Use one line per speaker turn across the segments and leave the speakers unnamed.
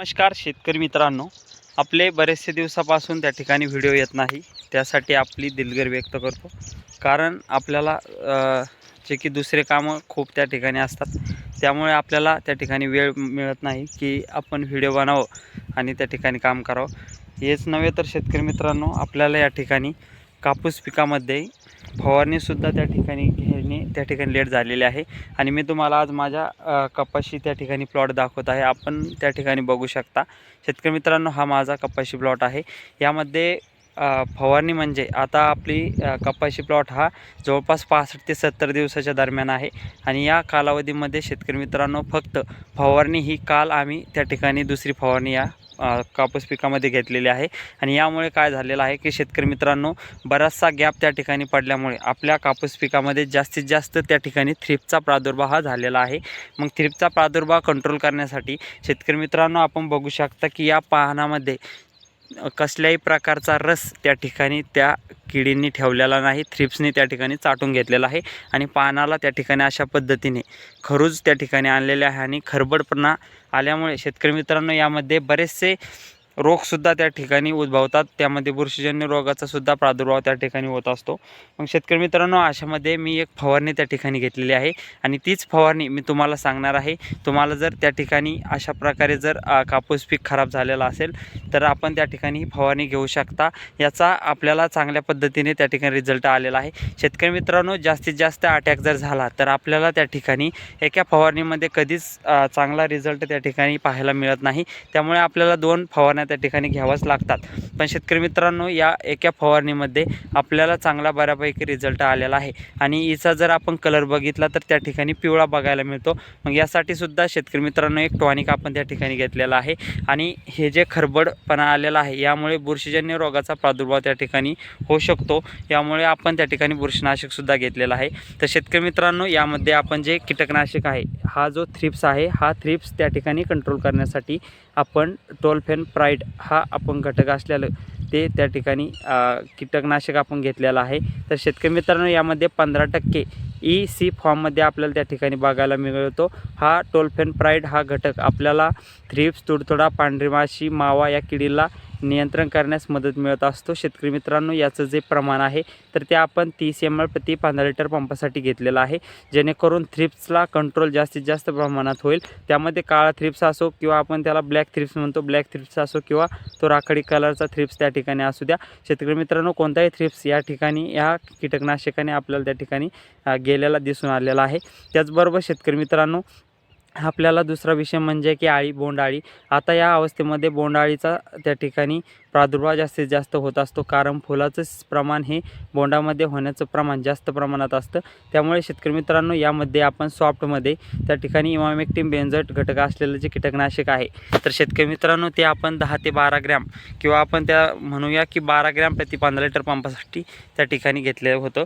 नमस्कार शेतकरी मित्रांनो. आपले बरेचसे दिवसापासून त्या ठिकाणी व्हिडिओ येत नाही. त्यासाठी आपली दिलगिरी व्यक्त करतो. कारण आपल्याला जे की दुसरे कामं खूप त्या ठिकाणी असतात. त्यामुळे आपल्याला त्या ठिकाणी वेळ मिळत नाही की आपण व्हिडिओ बनावं आणि त्या ठिकाणी काम करावं. हेच नव्हे तर शेतकरी मित्रांनो आपल्याला या ठिकाणी कापूस पिकामध्ये फवारणीसुद्धा त्या ठिकाणी घेणे त्या ठिकाणी लेट झालेले आहे. आणि मी तुम्हाला आज माझ्या कपाशी त्या ठिकाणी प्लॉट दाखवत आहे. आपण त्या ठिकाणी बघू शकता. शेतकरी मित्रांनो हा माझा कपाशी प्लॉट आहे. यामध्ये फवारणी म्हणजे आता आपली कपाशी प्लॉट हा जवळपास पासष्ट ते सत्तर दिवसाच्या दरम्यान आहे. आणि या कालावधीमध्ये शेतकरी मित्रांनो फक्त फवारणी ही काल आम्ही त्या ठिकाणी दुसरी फवारणी या कापूस पिकामध्ये घेतलेली आहे. आणि यामुळे काय झालेलं आहे की शेतकरी मित्रांनो बराचसा गॅप त्या ठिकाणी पडल्यामुळे आपल्या कापूस पिकामध्ये जास्तीत जास्त त्या ठिकाणी थ्रिपचा प्रादुर्भाव हा झालेला आहे. मग थ्रिपचा प्रादुर्भाव कंट्रोल करण्यासाठी शेतकरी मित्रांनो आपण बघू शकता की या पाहनामध्ये कसल्याही प्रकारचा रस त्या ठिकाणी त्या किडींनी ठेवलेला नाही थ्रिप्सनी त्या ठिकाणी चाटून घेतलेला आहे आणि पानाला त्या ठिकाणी अशा पद्धतीने खरूज त्या ठिकाणी आणलेले आहे आणि खरबडपणा आल्यामुळे शेतकरी मित्रांनो यामध्ये बरेचसे रोगसुद्धा त्या ठिकाणी उद्भवतात. त्यामध्ये बुरशीजन्य रोगाचा सुद्धा प्रादुर्भाव त्या ठिकाणी होत असतो. मग शेतकरी मित्रांनो अशामध्ये मी एक फवारणी त्या ठिकाणी घेतलेली आहे आणि तीच फवारणी मी तुम्हाला सांगणार आहे. तुम्हाला जर त्या ठिकाणी अशा प्रकारे जर कापूस पीक खराब झालेला असेल तर आपण त्या ठिकाणी फवारणी घेऊ शकता. याचा आपल्याला चांगल्या पद्धतीने त्या ठिकाणी रिझल्ट आलेला आहे. शेतकरी मित्रांनो जास्तीत जास्त अटॅक जर झाला तर आपल्याला त्या ठिकाणी एका फवारणीमध्ये कधीच चांगला रिझल्ट त्या ठिकाणी पाहायला मिळत नाही. त्यामुळे आपल्याला दोन फवारण्या त्या ठिकाणी घ्यावाच लागतात. पण शेतकरी मित्रांनो या एका फवारणीमध्ये आपल्याला चांगला बऱ्यापैकी रिझल्ट आलेला आहे. आणि हिचा जर आपण कलर बघितला तर त्या ठिकाणी पिवळा बघायला मिळतो. मग यासाठी सुद्धा शेतकरी मित्रांनो एक टॉनिक आपण त्या ठिकाणी घेतलेला आहे. आणि हे जे खरबडपणा आलेला आहे यामुळे बुरशीजन्य रोगाचा प्रादुर्भाव त्या ठिकाणी होऊ शकतो. यामुळे आपण त्या ठिकाणी बुरशीनाशकसुद्धा घेतलेला आहे. तर शेतकरी मित्रांनो यामध्ये आपण जे कीटकनाशक आहे हा जो थ्रिप्स आहे हा थ्रिप्स त्या ठिकाणी कंट्रोल करण्यासाठी आपण टोलफेन प्राईड हा आपण घटक असलेलं ते त्या ठिकाणी कीटकनाशक आपण घेतलेलं आहे. तर शेतकरी मित्रांनो यामध्ये पंधरा टक्के ई सी फॉर्ममध्ये आपल्याला त्या ठिकाणी बघायला मिळतो. हा टोलफेन प्राईड हा घटक आपल्याला थ्रिप्स तुडतुडा पांढरी माशी मावा या किडीला नियंत्रण करण्यास मदत मिळत असतो. शेतकरी मित्रांनो याचं जे प्रमाण आहे तर ते आपण तीस एम एल प्रति पंधरा लिटर पंपासाठी घेतलेलं आहे. जेणेकरून थ्रिप्सला कंट्रोल जास्तीत जास्त प्रमाणात होईल. त्यामध्ये काळा थ्रिप्स असो किंवा आपण त्याला ब्लॅक थ्रिप्स म्हणतो. ब्लॅक थ्रिप्स असो किंवा तो राखाडी कलरचा थ्रिप्स त्या ठिकाणी असू द्या. शेतकरी मित्रांनो कोणताही थ्रिप्स या ठिकाणी या कीटकनाशकाने आपल्याला त्या ठिकाणी गेलेला दिसून आलेला आहे. त्याचबरोबर शेतकरी मित्रांनो आपल्याला दुसरा विषय म्हणजे की आळी बोंडाळी आता या अवस्थेमध्ये बोंडाळीचा त्या ठिकाणी प्रादुर्भाव जास्तीत जास्त होत असतो. कारण फुलाचं प्रमाण हे बोंडामध्ये होण्याचं प्रमाण जास्त प्रमाणात असतं. त्यामुळे शेतकरी मित्रांनो यामध्ये आपण सॉफ्टमध्ये त्या ठिकाणी इमामेक्टिम बेंझट घटक असलेलं जे कीटकनाशक आहे तर शेतकरी मित्रांनो ते आपण दहा ते बारा ग्रॅम किंवा आपण त्या म्हणूया की बारा ग्रॅम प्रति पंधरा लिटर पंपासाठी त्या ठिकाणी घेतलेलं होतं.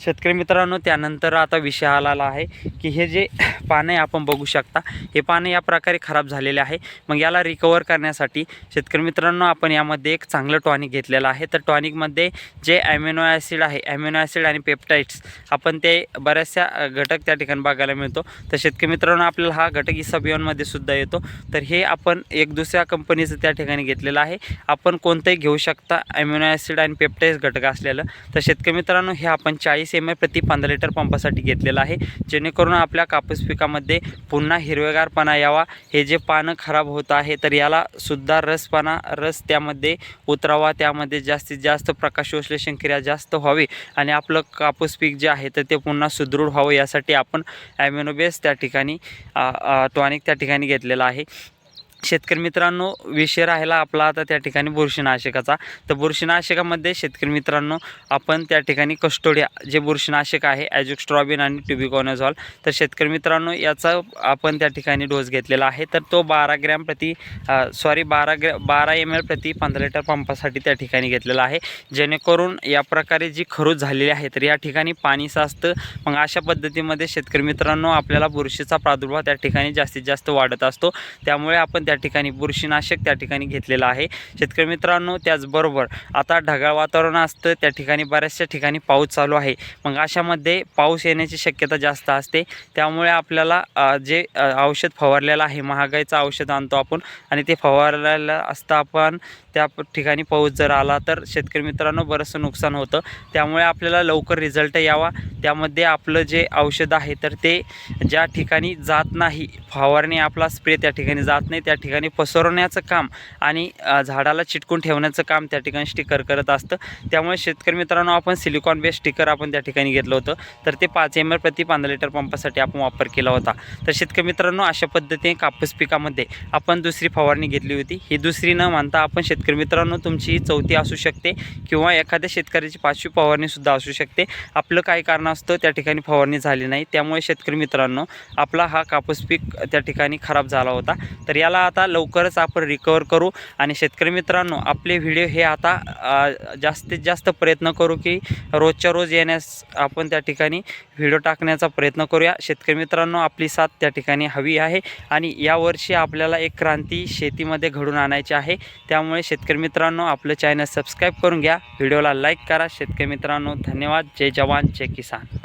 शेतकरी मित्रांनो त्यानंतर आता विषय आलेला आहे की हे जे पानं आपण बघू शकता हे पानं या प्रकारे खराब झालेले आहे. मग याला रिकवर करण्यासाठी शेतकरी मित्रांनो आपण यामध्ये एक चांगलं टॉनिक घेतलेलं आहे. तर टॉनिकमध्ये जे ॲमिनो ॲसिड आहे ॲमिनो ॲसिड आणि पेप्टाईड्स आपण ते बऱ्याचशा घटक त्या ठिकाणी बघायला मिळतो. तर शेतकरी मित्रांनो आपल्याला हा घटक इसबियॉनमध्ये सुद्धा येतो. तर हे आपण एक दुसऱ्या कंपनीचं त्या ठिकाणी घेतलेलं आहे. आपण कोणतंही घेऊ शकता ॲमिनो ॲसिड आणि पेप्टाईड्स घटक असलेलं. तर शेतकरी मित्रांनो हे आपण चाळीस एम एल प्रति पंधरा लिटर पंपासाठी घेतलेलं आहे. जेणेकरून आपल्या कापूस पिकामध्ये पुन्हा हिरवेगारपणा यावा. हे जे पानं खराब होत आहे तर याला सुद्धा रसपणा रस त्यामध्ये उतरावा त्यामध्ये जास्तीत जास्त प्रकाशोश्लेषण क्रिया जास्त व्हावी आणि आपलं कापूस पीक जे आहे तर ते पुन्हा सुदृढ व्हावं यासाठी आपण ॲम्युनोबेस त्या ठिकाणी टॉनिक त्या ठिकाणी घेतलेला आहे. शेतकरी मित्रांनो विषय राहिला आपला आता त्या ठिकाणी बुरशीनाशकाचा. तर बुरशीनाशकामध्ये शेतकरी मित्रांनो आपण त्या ठिकाणी कस्टोडिया जे बुरशीनाशक आहे ॲजुक्स्ट्रॉबिन आणि ट्युबिकॉनझॉल. तर शेतकरी मित्रांनो याचा आपण त्या ठिकाणी डोस घेतलेला आहे. तर तो बारा ग्रॅम प्रति सॉरी बारा ग्रॅ बारा एम एल प्रति पंधरा लिटर पंपासाठी त्या ठिकाणी घेतलेला आहे. जेणेकरून या प्रकारे जी खरूज झालेली आहे तर या ठिकाणी पाणी साचतं. मग अशा पद्धतीमध्ये शेतकरी मित्रांनो आपल्याला बुरशीचा प्रादुर्भाव त्या ठिकाणी जास्तीत जास्त वाढत असतो. त्यामुळे आपण त्या त्या ठिकाणी बुरशीनाशक त्या ठिकाणी घेतलेलं आहे. शेतकरी मित्रांनो त्याचबरोबर आता ढगाळ वातावरण असतं त्या ठिकाणी बऱ्याचशा ठिकाणी पाऊस चालू आहे. मग अशामध्ये पाऊस येण्याची शक्यता जास्त असते. त्यामुळे आपल्याला जे औषध फवारलेलं आहे महागाईचं औषध आणतो आपण आणि ते फवारलेलं असतं आपण त्या ठिकाणी पाऊस जर आला तर शेतकरी मित्रांनो बरंचसं नुकसान होतं. त्यामुळे आपल्याला लवकर रिझल्ट यावा. त्यामध्ये आपलं जे औषध आहे तर ते ज्या ठिकाणी जात नाही फवारणी आपला स्प्रे त्या ठिकाणी जात नाही त्या ठिकाणी पसरवण्याचं काम आणि झाडाला चिटकून ठेवण्याचं काम त्या ठिकाणी स्टिकर करत असतं. त्यामुळे शेतकरी मित्रांनो आपण सिलिकॉन बेस्ट स्टिकर आपण त्या ठिकाणी घेतलं होतं. तर ते पाच एम एल प्रति पंधरा लिटर पंपासाठी आपण वापर केला होता. तर शेतकरी मित्रांनो अशा पद्धतीने कापूस पिकामध्ये आपण दुसरी फवारणी घेतली होती. ही दुसरी न मानता आपण शेतकरी मित्रांनो तुमची चौथी असू शकते किंवा एखाद्या शेतकऱ्याची पाचवी फवारणीसुद्धा असू शकते. आपलं काही कारण असतं त्या ठिकाणी फवारणी झाली नाही. त्यामुळे शेतकरी मित्रांनो आपला हा कापूस पीक त्या ठिकाणी खराब झाला होता. तर याला आता लवकरच आपण रिकवर करू. आणि शेतकरी मित्रांनो आपले व्हिडिओ हे आता जास्तीत जास्त प्रयत्न करू की रोजच्या रोज येण्यास आपण त्या ठिकाणी व्हिडिओ टाकण्याचा प्रयत्न करूया. शेतकरी मित्रांनो आपली साथ त्या ठिकाणी हवी आहे. आणि यावर्षी आपल्याला एक क्रांती शेतीमध्ये घडून आणायची आहे. त्यामुळे शेतकरी मित्रांनो आपलं चॅनल सबस्क्राईब करून घ्या. व्हिडिओला लाईक करा. शेतकरी मित्रांनो धन्यवाद. जय जवान जय किसान.